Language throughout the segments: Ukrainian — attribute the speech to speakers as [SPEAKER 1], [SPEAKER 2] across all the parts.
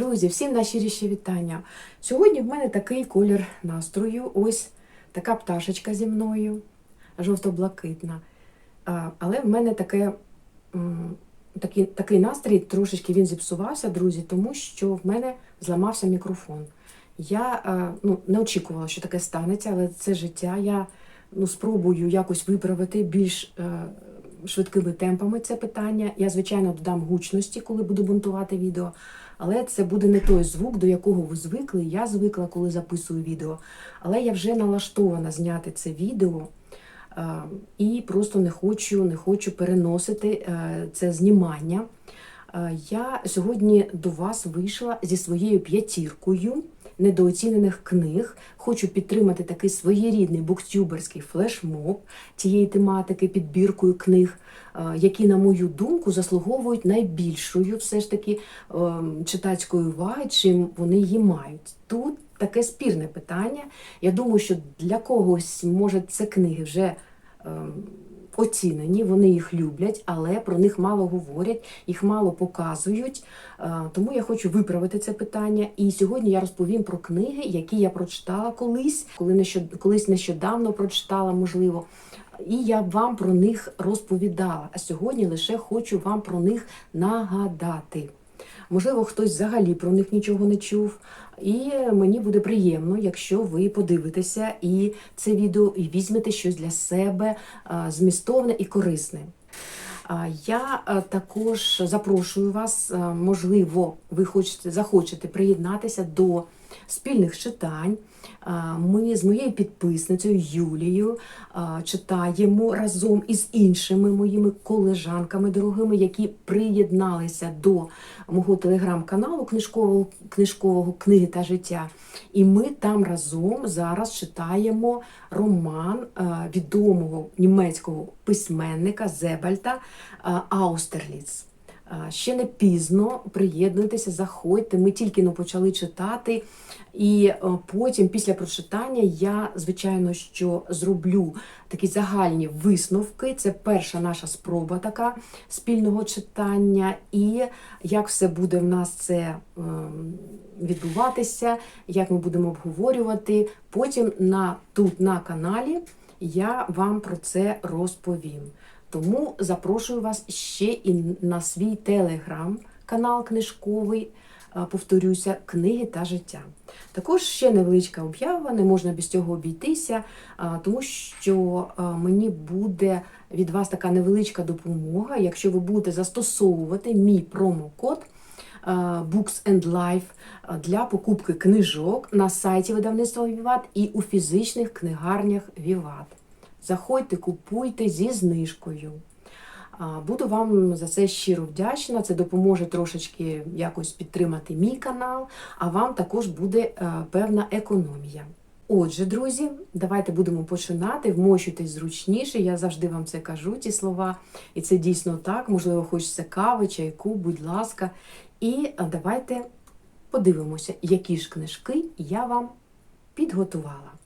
[SPEAKER 1] Друзі, всім найщиріші вітання. Сьогодні в мене такий колір настрою. Ось така пташечка зі мною, жовто-блакитна. Але в мене таке, такий, такий настрій, трошечки він зіпсувався, друзі, тому що в мене зламався мікрофон. Я ну, не очікувала, що таке станеться, але це життя. Я ну, спробую якось виправити більш е, швидкими темпами це питання. Я, звичайно, додам гучності, коли буду монтувати відео. Але це буде не той звук, до якого ви звикли. Я звикла, коли записую відео. Але я вже налаштована зняти це відео і просто не хочу, не хочу переносити е, це знімання. Е, Я сьогодні до вас вийшла зі своєю п'ятіркою недооцінених книг. Хочу підтримати такий своєрідний буктюберський флешмоб цієї тематики, підбіркою книг, е, які, на мою думку, заслуговують найбільшою все ж таки ем, читацької уваги, чим вони її мають. Тут таке спірне питання. Я думаю, що для когось, може, це книги вже. Оцінені, вони їх люблять, але про них мало говорять, їх мало показують. Е, Тому я хочу виправити це питання. І сьогодні я розповім про книги, які я прочитала колись, коли нещод... колись нещодавно прочитала, можливо. І я вам про них розповідала. А сьогодні лише хочу вам про них нагадати. Можливо, хтось взагалі про них нічого не чув. І мені буде приємно, якщо ви подивитеся і це відео, і візьмете щось для себе змістовне і корисне. Я також запрошую вас, можливо, ви хочете захочете приєднатися до спільних читань. Ми з моєю підписницею Юлією читаємо разом із іншими моїми колежанками дорогими, які приєдналися до мого телеграм-каналу книжкового, книжкового книги та життя. І ми там разом зараз читаємо роман відомого німецького письменника Зебальта Аустерліц. Е, Ще не пізно приєднуйтеся, заходьте. Ми тільки но почали читати, і е, потім, після прочитання, я звичайно що зроблю такі загальні висновки. Це перша наша спроба така спільного читання, і як все буде в нас це ем, відбуватися, як ми будемо обговорювати. Потім на тут на каналі я вам про це розповім. Тому запрошую вас ще і на свій телеграм-канал книжковий. Повторюся, книги та життя. Також ще невеличка об'ява, не можна без цього обійтися, тому що мені буде від вас така невеличка допомога, якщо ви будете застосовувати мій промокод Books and Life для покупки книжок на сайті видавництва Віват і у фізичних книгарнях Віват. Заходьте, купуйте зі знижкою. Буду вам за це щиро вдячна. Це допоможе трошечки якось підтримати мій канал, а вам також буде е, певна економія. Отже, друзі, давайте будемо починати. Вмощуйтесь зручніше. Я завжди вам це кажу, ці слова. І це дійсно так. Можливо, хочеться кави, чайку, будь ласка. І е, давайте подивимося, які ж книжки я вам підготувала.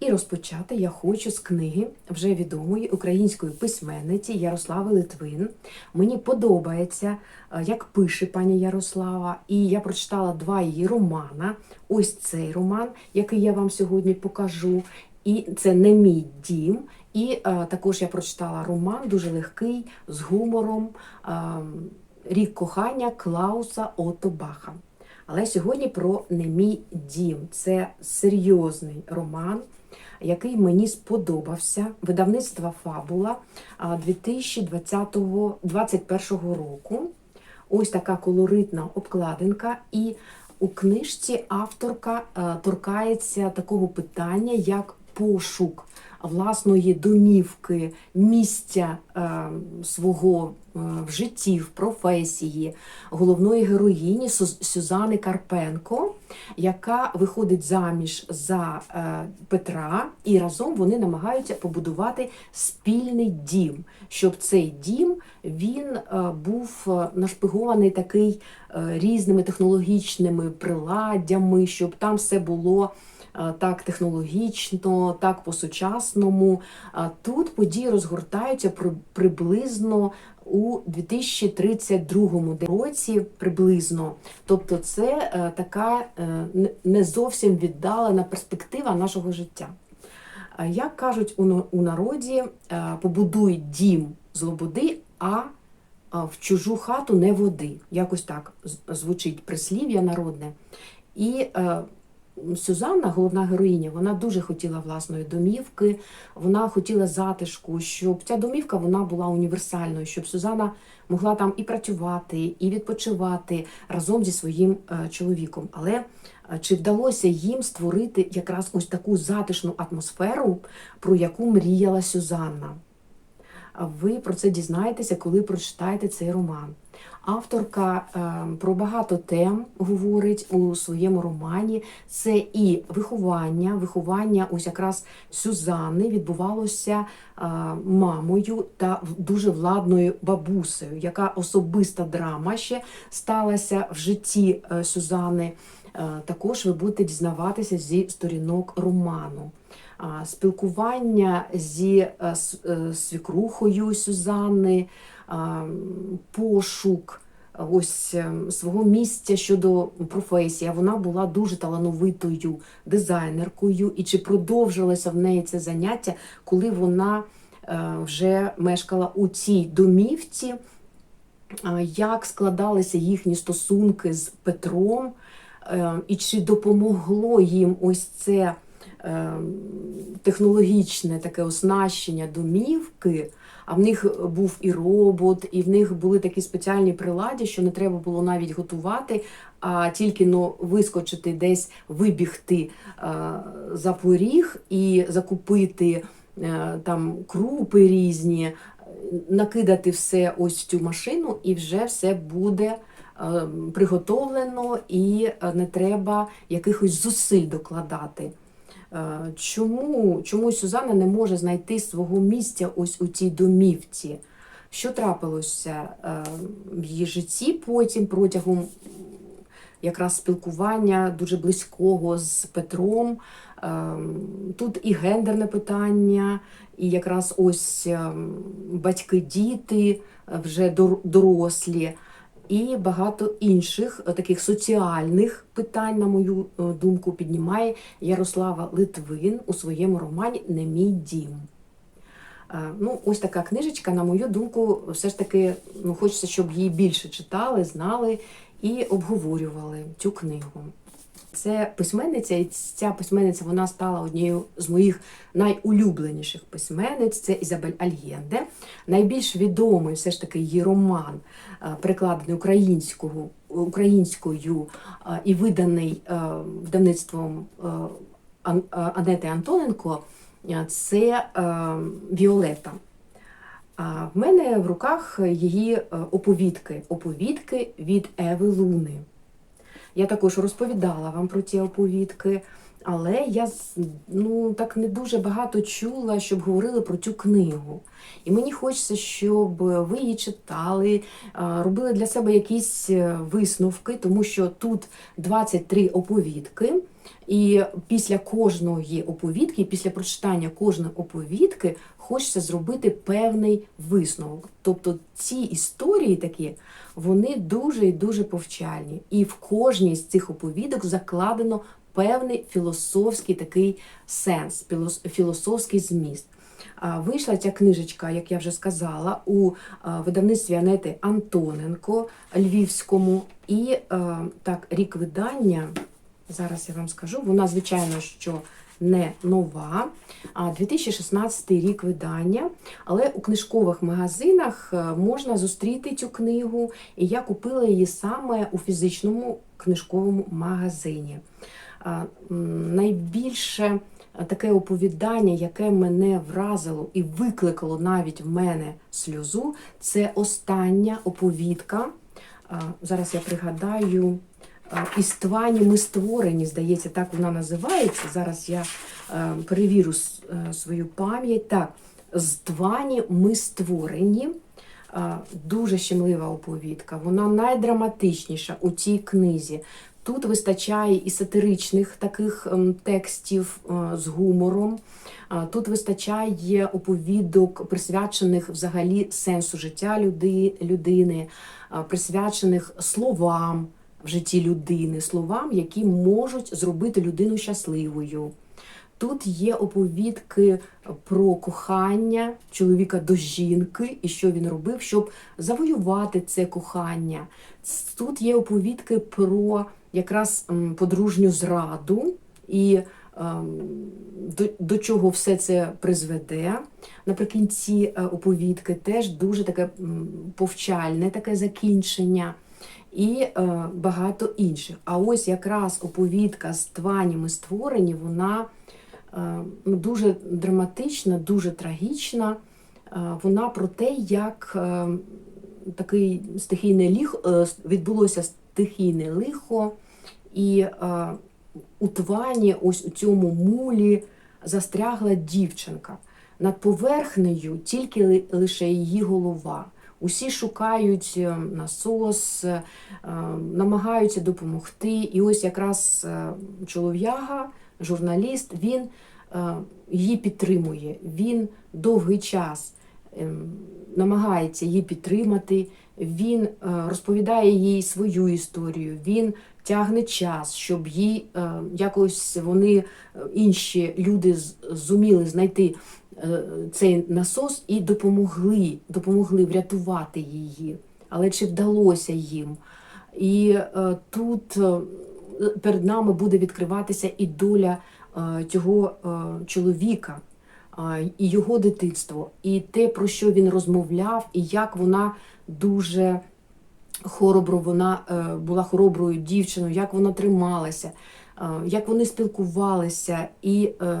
[SPEAKER 1] І розпочати я хочу з книги вже відомої української письменниці Ярослави Литвин. Мені подобається, е, як пише пані Ярослава, і я прочитала два її романа. Ось цей роман, який я вам сьогодні покажу. І це не мій дім. І е, також я прочитала роман дуже легкий з гумором е, Рік кохання Клауса Ото Баха. Але сьогодні про не мій дім. Це серйозний роман який мені сподобався, видавництва Фабула 2021 року. Ось така колоритна обкладинка. І у книжці авторка е, торкається такого питання, як пошук власної домівки, місця е, свого е, в житті, в професії головної героїні Сюзани Карпенко, яка виходить заміж за е, Петра, і разом вони намагаються побудувати спільний дім, щоб цей дім він був нашпигований такий різними технологічними приладдями, щоб там все було. Е, Так технологічно, так по-сучасному Тут події розгортаються приблизно у 2032 році, приблизно. Тобто, це е, така е, не- зовсім віддалена перспектива нашого життя. Як кажуть у народі, е, побудуй дім з лободи, а в чужу хату не води. Якось так звучить прислів'я народне. І е, Сюзанна, головна героїня, вона дуже хотіла власної домівки, вона хотіла затишку, щоб ця домівка вона була універсальною, щоб Сюзанна могла там і працювати, і відпочивати разом зі своїм е, чоловіком. Але е, чи вдалося їм створити якраз ось таку затишну атмосферу, про яку мріяла Сюзанна? Ви про це дізнаєтеся, коли прочитаєте цей роман. Авторка е, про багато тем говорить у своєму романі. Це і виховання, виховання ось якраз Сюзанни відбувалося е, мамою та дуже владною бабусею, яка особиста драма ще сталася в житті е, Сюзанни. Е, Також ви будете дізнаватися зі сторінок роману. Спілкування зі свікрухою Сюзанни, пошук ось е, свого місця щодо професії. Вона була дуже талановитою дизайнеркою, і чи продовжилося в неї це заняття, коли вона е, вже мешкала у цій домівці, як складалися їхні стосунки з Петром, е, і чи допомогло їм ось це технологічне таке оснащення домівки. А в них був і робот, і в них були такі спеціальні приладі, що не треба було навіть готувати, а тільки ну, вискочити десь, вибігти е, за поріг і закупити е, там крупи різні, е, накидати все ось в цю машину, і вже все буде е, приготовлено, і е, не треба якихось зусиль докладати. Е, Чому, чому Сюзанна не може знайти свого місця ось у цій домівці? Що трапилося е, в її житті потім протягом якраз спілкування дуже близького з Петром? Е, Тут і гендерне питання, і якраз ось ем, батьки-діти вже дорослі і багато інших е, таких соціальних питань, на мою е, думку, піднімає Ярослава Литвин у своєму романі Не мій дім. Е, Ну, ось така книжечка, на мою думку, все ж таки ну, хочеться, щоб її більше читали, знали і обговорювали цю книгу. Це письменниця, і ця письменниця вона стала однією з моїх найулюбленіших письменниць. Це Ізабель Альєнде. Найбільш відомий все ж таки її роман, е, перекладений українського, українською е, і виданий е, видавництвом Ан- Анети Антоненко. Це Віолета. В мене в руках її оповідки, оповідки від Еви Луни. Я також розповідала вам про ті оповідки, але я ну, так не дуже багато чула, щоб говорили про цю книгу. І мені хочеться, щоб ви її читали, робили для себе якісь е, висновки, тому що тут 23 оповідки. І після кожної оповідки, після прочитання кожної оповідки, хочеться зробити певний висновок. Тобто ці історії такі, вони дуже і дуже повчальні. І в кожній з цих оповідок закладено певний філософський такий сенс, філософський зміст. Вийшла ця книжечка, як я вже сказала, у видавництві Анети Антоненко Львівському. І так, рік видання, зараз я вам скажу, вона, звичайно, що не нова, а 2016 рік видання. Але у книжкових магазинах е, можна зустріти цю книгу, і я купила її саме у фізичному книжковому магазині. Найбільше е, таке оповідання, яке мене вразило і викликало навіть в мене сльозу, це остання оповідка. Зараз я пригадаю. А, Іствані ми створені, здається, так вона називається. Зараз я е, перевірю е, свою пам'ять. Так, з Твані ми створені. Дуже щемлива оповідка. Вона найдраматичніша у цій книзі. Тут вистачає і сатиричних таких ем, текстів е, з гумором. Тут вистачає оповідок, присвячених взагалі сенсу життя людини, присвячених словам в житті людини, словам, які можуть зробити людину щасливою. Тут є оповідки про кохання чоловіка до жінки і що він робив, щоб завоювати це кохання. Тут є оповідки про якраз подружню зраду і ем, до, до чого все це призведе. Наприкінці е, оповідки теж дуже таке повчальне таке закінчення. І е, багато інших. А ось якраз оповідка з тванями створені, вона е, ну, дуже драматична, дуже трагічна. Е, вона про те, як е, такий стихійне ліхо е, відбулося стихійне лихо, і е, у твані, ось у цьому мулі, застрягла дівчинка. Над поверхнею тільки лише її голова. Усі шукають е, насос, е, намагаються допомогти. І ось якраз е, чолов'яга, журналіст, він е, її підтримує. Він довгий час намагається її підтримати. Він е, розповідає їй свою історію. Він тягне час, щоб їй е, якось вони е, інші люди зуміли знайти е, цей насос і допомогли, допомогли врятувати її. Але чи вдалося їм? І тут перед нами буде відкриватися і доля цього чоловіка, і його дитинство, і те, про що він розмовляв, і як вона дуже хоробро вона е, була хороброю дівчиною, як вона трималася, е, як вони спілкувалися і е,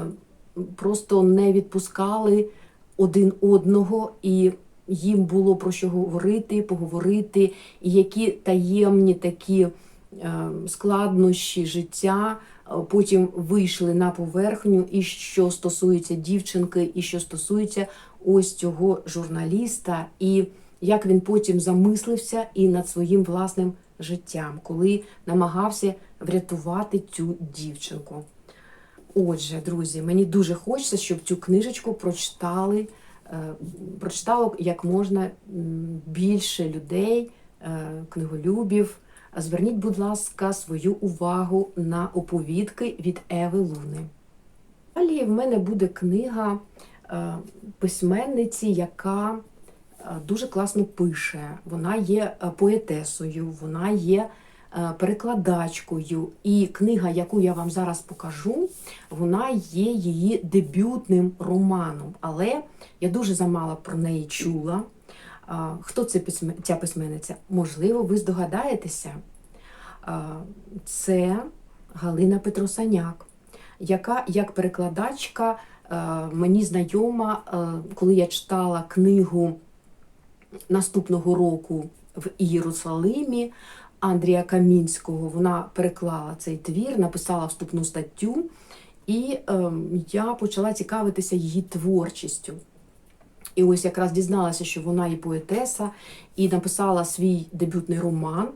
[SPEAKER 1] просто не відпускали один одного, і їм було про що говорити, поговорити, і які таємні такі складнощі життя потім вийшли на поверхню, і що стосується дівчинки, і що стосується ось цього журналіста, і як він потім замислився і над своїм власним життям, коли намагався врятувати цю дівчинку. Отже, друзі, мені дуже хочеться, щоб цю книжечку прочитали, е, прочитало як можна більше людей, е, книголюбів. Зверніть, будь ласка, свою увагу на оповідки від Еви Луни. Далі в мене буде книга е, письменниці, яка дуже класно пише. Вона є е, поетесою, вона є е, перекладачкою. І книга, яку я вам зараз покажу, вона є її дебютним романом. Але я дуже замало про неї чула. Хто це ця письменниця? Можливо, ви здогадаєтеся. Це Галина Петросаняк, яка як перекладачка е, мені знайома, е, коли я читала книгу наступного року в Єрусалимі Андрія Камінського. Вона переклала цей твір, написала вступну статтю, і ем, я почала цікавитися її творчістю. І ось якраз дізналася, що вона і поетеса, і написала свій дебютний роман,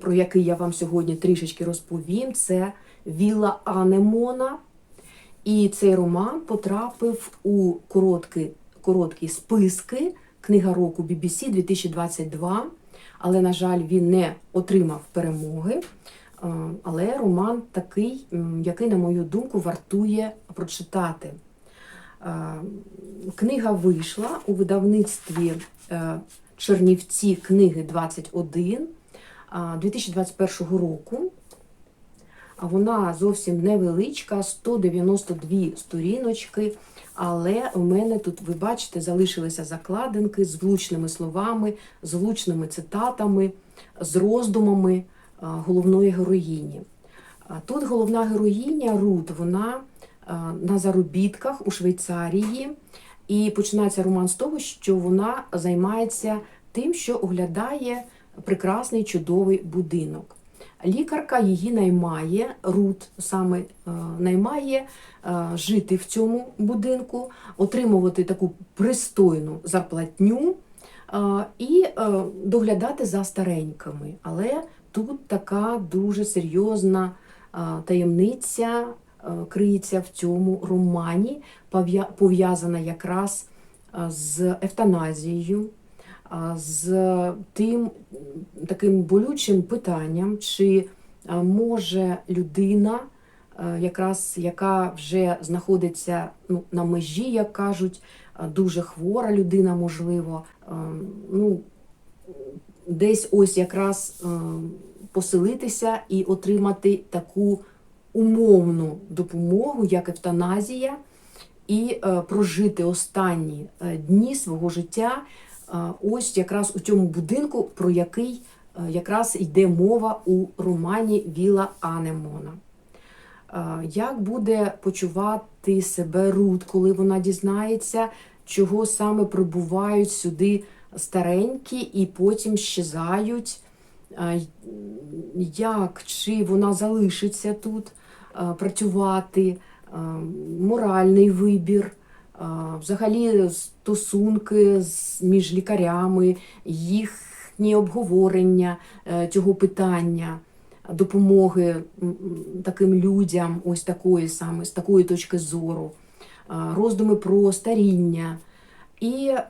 [SPEAKER 1] про який я вам сьогодні трішечки розповім. Це Віла Анемона. І цей роман потрапив у короткі, короткі списки Книга року BBC 2022. Але, на жаль, він не отримав перемоги. Е, Але роман такий, який, на мою думку, вартує прочитати. Е, Книга вийшла у видавництві е, Чернівці книги 21 2021 року. Вона зовсім невеличка, 192 сторіночки. Але у мене тут, ви бачите, залишилися закладинки з влучними словами, з влучними цитатами, з роздумами головної героїні. Тут головна героїня Рут, вона на заробітках у Швейцарії. І починається роман з того, що вона займається тим, що оглядає прекрасний чудовий будинок. Лікарка її наймає, Рут саме е, наймає е, жити в цьому будинку, отримувати таку пристойну зарплатню е, і доглядати за старенькими. Але тут така дуже серйозна таємниця криється в цьому романі, пов'язана якраз з евтаназією, а, з тим таким болючим питанням, чи може людина, якраз яка вже знаходиться ну, на межі, як кажуть, дуже хвора людина, можливо, ну, десь ось якраз поселитися і отримати таку умовну допомогу, як евтаназія, і прожити останні е, дні свого життя ось якраз у цьому будинку, про який е, якраз йде мова у романі Віла Анемона. Як буде почувати себе Рут, коли вона дізнається, чого саме прибувають сюди старенькі і потім щезають? Як чи вона залишиться тут працювати? Моральний вибір, взагалі стосунки між лікарями, їхні обговорення е, цього питання допомоги таким людям, ось такої саме з такої точки зору, роздуми про старіння. І, е,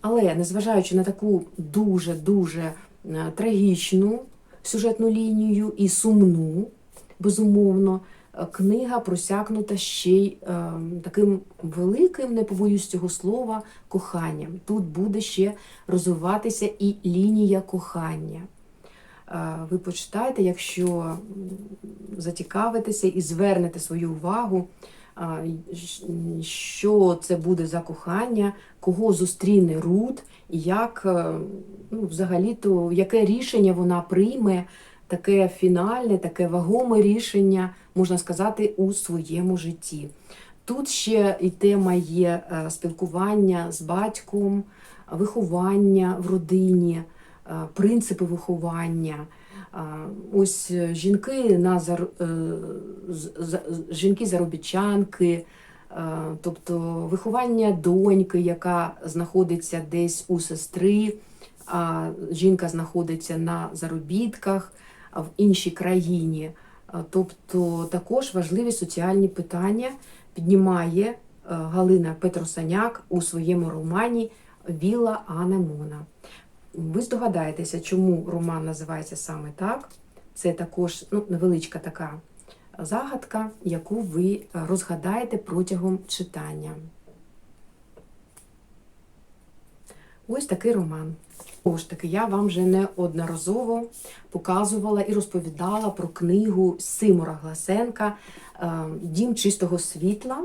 [SPEAKER 1] але незважаючи на таку дуже дуже е, трагічну сюжетну лінію і сумну, безумовно, книга просякнута ще й е, таким великим, не побоюсь цього слова, коханням. Тут буде ще розвиватися і лінія кохання. Е, Ви почитайте, якщо зацікавитеся і звернете свою увагу, щ- що це буде за кохання, кого зустріне Рут, як е, ну, взагалі-то яке рішення вона прийме, таке фінальне, таке вагоме рішення, можна сказати, у своєму житті. Тут ще і тема є е, спілкування з батьком, виховання в родині, е, принципи виховання. Ось е, жінки на зар... жінки заробітчанки, тобто виховання доньки, яка знаходиться десь у сестри, а жінка знаходиться на заробітках в іншій країні. Тобто також важливі соціальні питання піднімає е, Галина Петросаняк у своєму романі Віла Анемона. Ви здогадаєтеся, чому роман називається саме так. Це також ну, невеличка така загадка, яку ви е, розгадаєте протягом читання. Ось такий роман. Ж таки, я вам вже неодноразово показувала і розповідала про книгу Симора Гласенка е, Дім чистого світла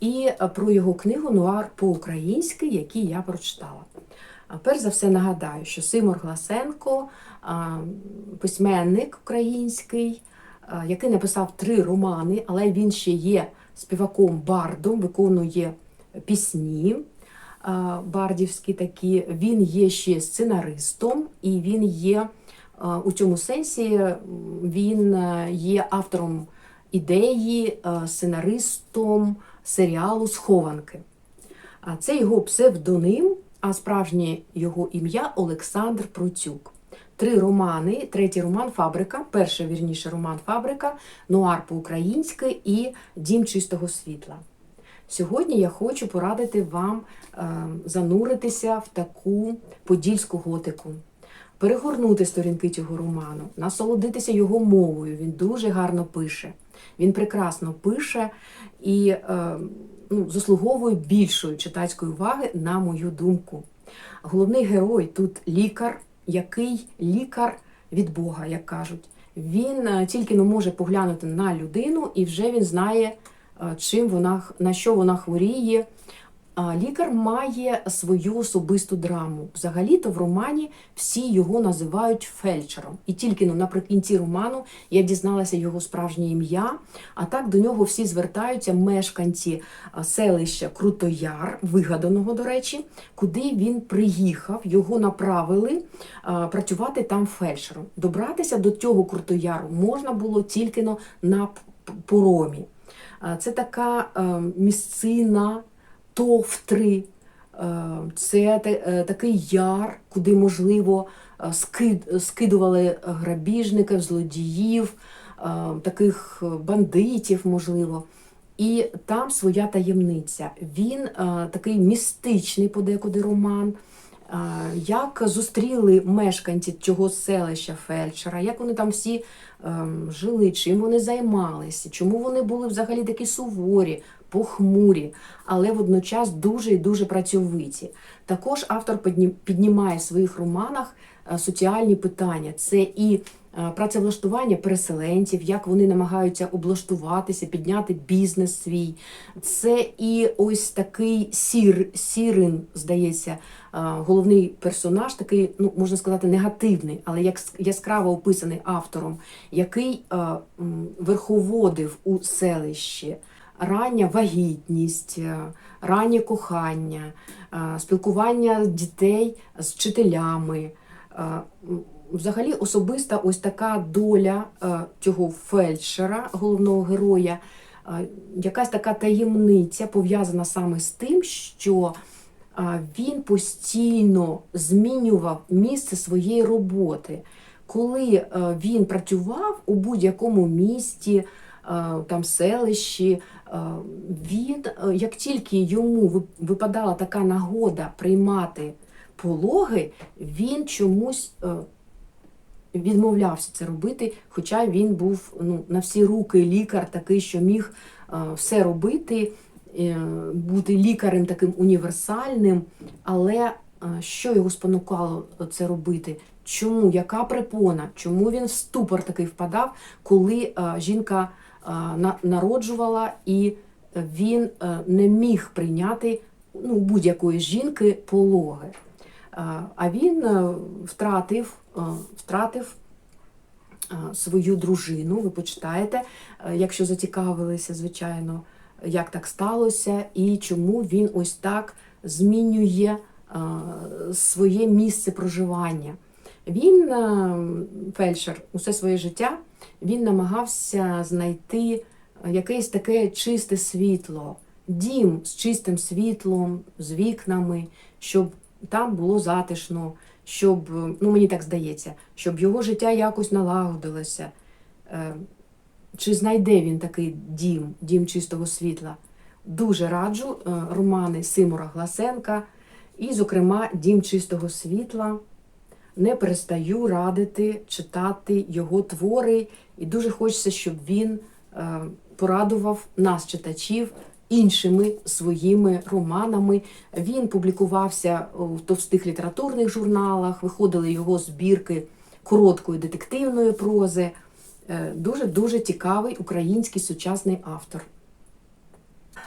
[SPEAKER 1] і е, про його книгу Нуар по-українськи, який я прочитала. Перш за все нагадаю, що Симор Гласенко письменник український, який написав три романи, але він ще є співаком бардом, виконує пісні бардівські такі. Він є ще сценаристом, і він є у цьому сенсі він е, є автором ідеї, е, сценаристом серіалу Схованки. А це його псевдоним, а справжнє його ім'я Олександр Процюк. Три романи. Третій роман Фабрика, перший вірніше роман Фабрика, Нуар по-українськи і Дім чистого світла. Сьогодні я хочу порадити вам е, зануритися в таку подільську готику, перегорнути сторінки цього роману, насолодитися його мовою. Він дуже гарно пише. Він прекрасно пише і е, ну, заслуговує більшої читацької уваги, на мою думку. Головний герой тут лікар, який лікар від Бога, як кажуть. Він е, тільки не може поглянути на людину, і вже він знає, чим вона на що вона хворіє. Лікар має свою особисту драму. Взагалі-то в романі всі його називають фельдшером. І тільки ну, наприкінці роману я дізналася його справжнє ім'я. А так до нього всі звертаються мешканці селища Крутояр, вигаданого, до речі, куди він приїхав. Його направили працювати там фельдшером. Добратися до цього Крутояру можна було тільки на поромі. Це така е, місцина товтри, е, це е, такий яр, куди можливо скидували грабіжників, злодіїв, таких бандитів, можливо. І там своя таємниця. Він такий містичний подекуди роман. Як зустріли мешканці цього селища фельдшера, як вони там всі ем, жили, чим вони займалися, чому вони були взагалі такі суворі, похмурі, але водночас дуже і дуже працьовиті. Також автор піднімає в своїх романах е, соціальні питання. Це і е, працевлаштування переселенців, як вони намагаються облаштуватися, підняти бізнес свій. Це і ось такий сір, сірин, здається, е, головний персонаж, такий, ну можна сказати, негативний, але як яскраво описаний автором, який верховодив у селищі. Рання вагітність, е, раннє кохання, е, спілкування дітей з вчителями. Е, Взагалі особиста ось така доля цього фельдшера, головного героя, якась така таємниця пов'язана саме з тим, що він постійно змінював місце своєї роботи. Коли він працював у будь-якому місті, там селищі, він, е, як тільки йому випадала така нагода приймати пологи, він чомусь е, відмовлявся це робити, хоча він був ну, на всі руки лікар, такий, що міг е, все робити, е, бути лікарем таким універсальним. Але е, що його спонукало це робити? Чому? Яка препона? Чому він в ступор такий впадав, коли е, жінка е, народжувала і він е, не міг прийняти ну, будь-якої жінки пологи? Е, А він е, втратив, е, втратив е, свою дружину. Ви почитаєте, е, якщо зацікавилися, звичайно, як так сталося і чому він ось так змінює е, своє місце проживання. Він, е, фельдшер, усе своє життя він намагався знайти якесь таке чисте світло, дім з чистим світлом, з вікнами, щоб там було затишно, щоб, ну мені так здається, щоб його життя якось налагодилося. Е, Чи знайде він такий дім, дім чистого світла? Дуже раджу е, романи Симура Гласенка і, зокрема, Дім чистого світла. Не перестаю радити читати його твори, і дуже хочеться, щоб він е, порадував нас, читачів, іншими своїми романами. Він публікувався в товстих літературних журналах, виходили його збірки короткої детективної прози. Дуже дуже цікавий український сучасний автор.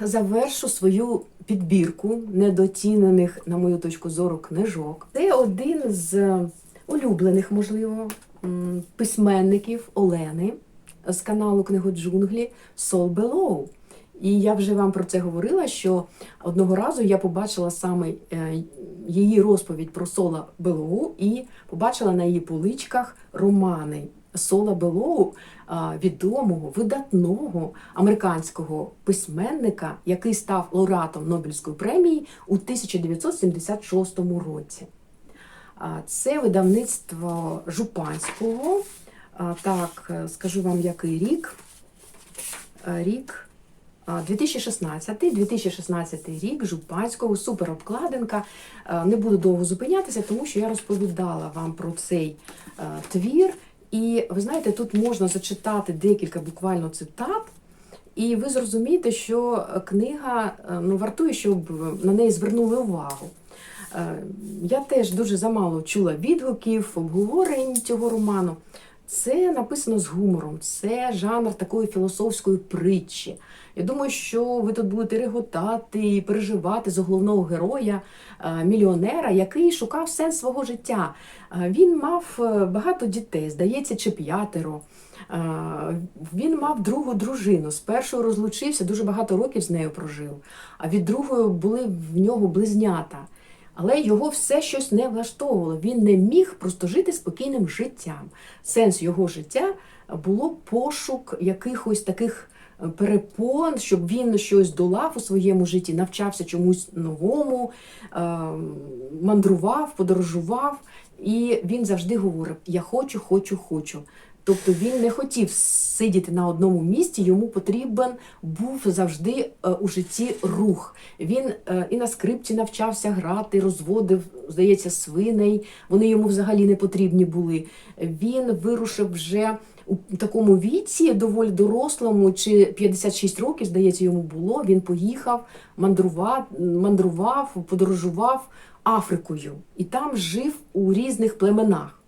[SPEAKER 1] Завершу свою підбірку недоцінених, на мою точку зору, книжок. Це один з улюблених, можливо, письменників Олени з каналу Книгоджунглі Сол Белоу. І я вже вам про це говорила, що одного разу я побачила саме е, її розповідь про Сола Белоу і побачила на її поличках романи Сола Белоу, відомого, видатного американського письменника, який став лауреатом Нобелівської премії у 1976 році. Це видавництво Жупанського. Так, е, скажу вам, який рік. Е, Рік 2016, 2016 рік Жупанського, суперобкладинка. Е, Не буду довго зупинятися, тому що я розповідала вам про цей твір. І ви знаєте, тут можна зачитати декілька буквально цитат, і ви зрозумієте, що книга е, ну, вартує, щоб на неї звернули увагу. Е, Я теж дуже замало чула відгуків, обговорень цього роману. Це написано з гумором, це жанр такої філософської притчі. Я думаю, що ви тут будете реготати і переживати за головного героя, е, мільйонера, який шукав сенс свого життя. Е, Він мав е, багато дітей, здається, чи п'ятеро. Він мав другу дружину. З першою розлучився, дуже багато років з нею прожив. А від другої були в нього близнята. Але його все щось не влаштовувало. Він не міг просто жити спокійним життям. Сенс його життя було пошук якихось таких перепон, щоб він щось долав у своєму житті, навчався чомусь новому, е, мандрував, подорожував. І він завжди говорив: Я хочу, хочу, хочу. Тобто він не хотів сидіти на одному місці, йому потрібен був завжди е, у житті рух. Він е, і на скрипці навчався грати, розводив, здається, свиней. Вони йому взагалі не потрібні були. Він вирушив вже у такому віці, доволі дорослому, чи 56 років, здається, йому було. Він поїхав, мандрував, мандрував, подорожував Африкою і там жив у різних племенах.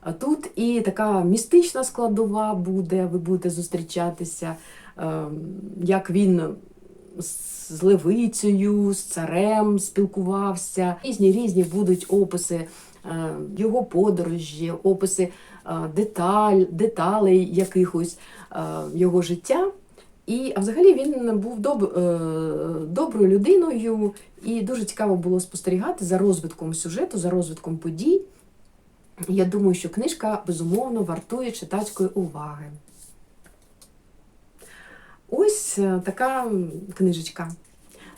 [SPEAKER 1] А тут і така містична складова буде, ви будете зустрічатися, е, як він з левицею, з царем спілкувався. Різні різні будуть описи е, його подорожі, описи деталь, деталей якихось е, його життя. І а взагалі він був доб, е, доброю людиною, і дуже цікаво було спостерігати за розвитком сюжету, за розвитком подій. Я думаю, що книжка безумовно вартує читацької уваги. Ось е, така книжечка.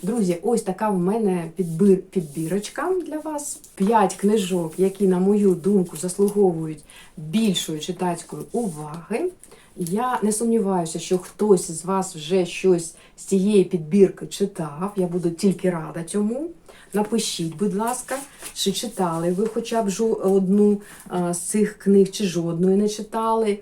[SPEAKER 1] Друзі, ось така в мене підбір, підбірочка для вас. П'ять книжок, які, на мою думку, заслуговують більшої читацької уваги. Я не сумніваюся, що хтось з вас вже щось з цієї підбірки читав. Я буду тільки рада цьому. Напишіть, будь ласка, чи читали ви хоча б одну з цих книг, чи жодної не читали,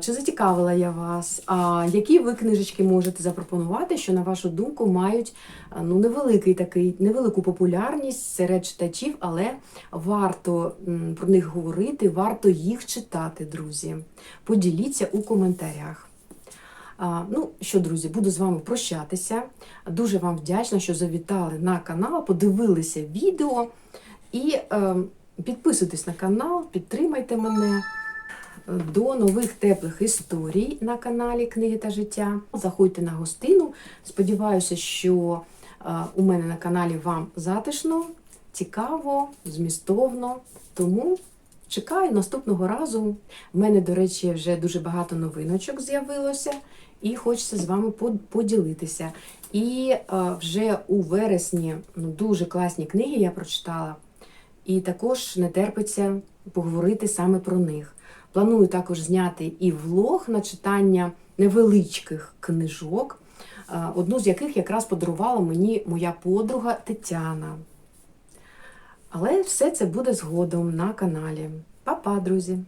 [SPEAKER 1] чи зацікавила я вас, а які ви книжечки можете запропонувати, що, на вашу думку, мають ну, невеликий такий, невелику популярність серед читачів, але варто про них говорити, варто їх читати, друзі. Поділіться у коментарях. Ну що, друзі, буду з вами прощатися. Дуже вам вдячна, що завітали на канал, подивилися відео і е, підписуйтесь на канал, підтримайте мене. До нових теплих історій на каналі Книги та життя. Заходьте на гостину. Сподіваюся, що е, у мене на каналі вам затишно, цікаво, змістовно. Тому чекаю наступного разу. У мене, до речі, вже дуже багато новиночок з'явилося, і хочеться з вами поділитися. І е, вже у вересні ну, дуже класні книги я прочитала, і також не терпиться поговорити саме про них. Планую також зняти і влог на читання невеличких книжок, е, одну з яких якраз подарувала мені моя подруга Тетяна. Але все це буде згодом на каналі. Па-па, друзі!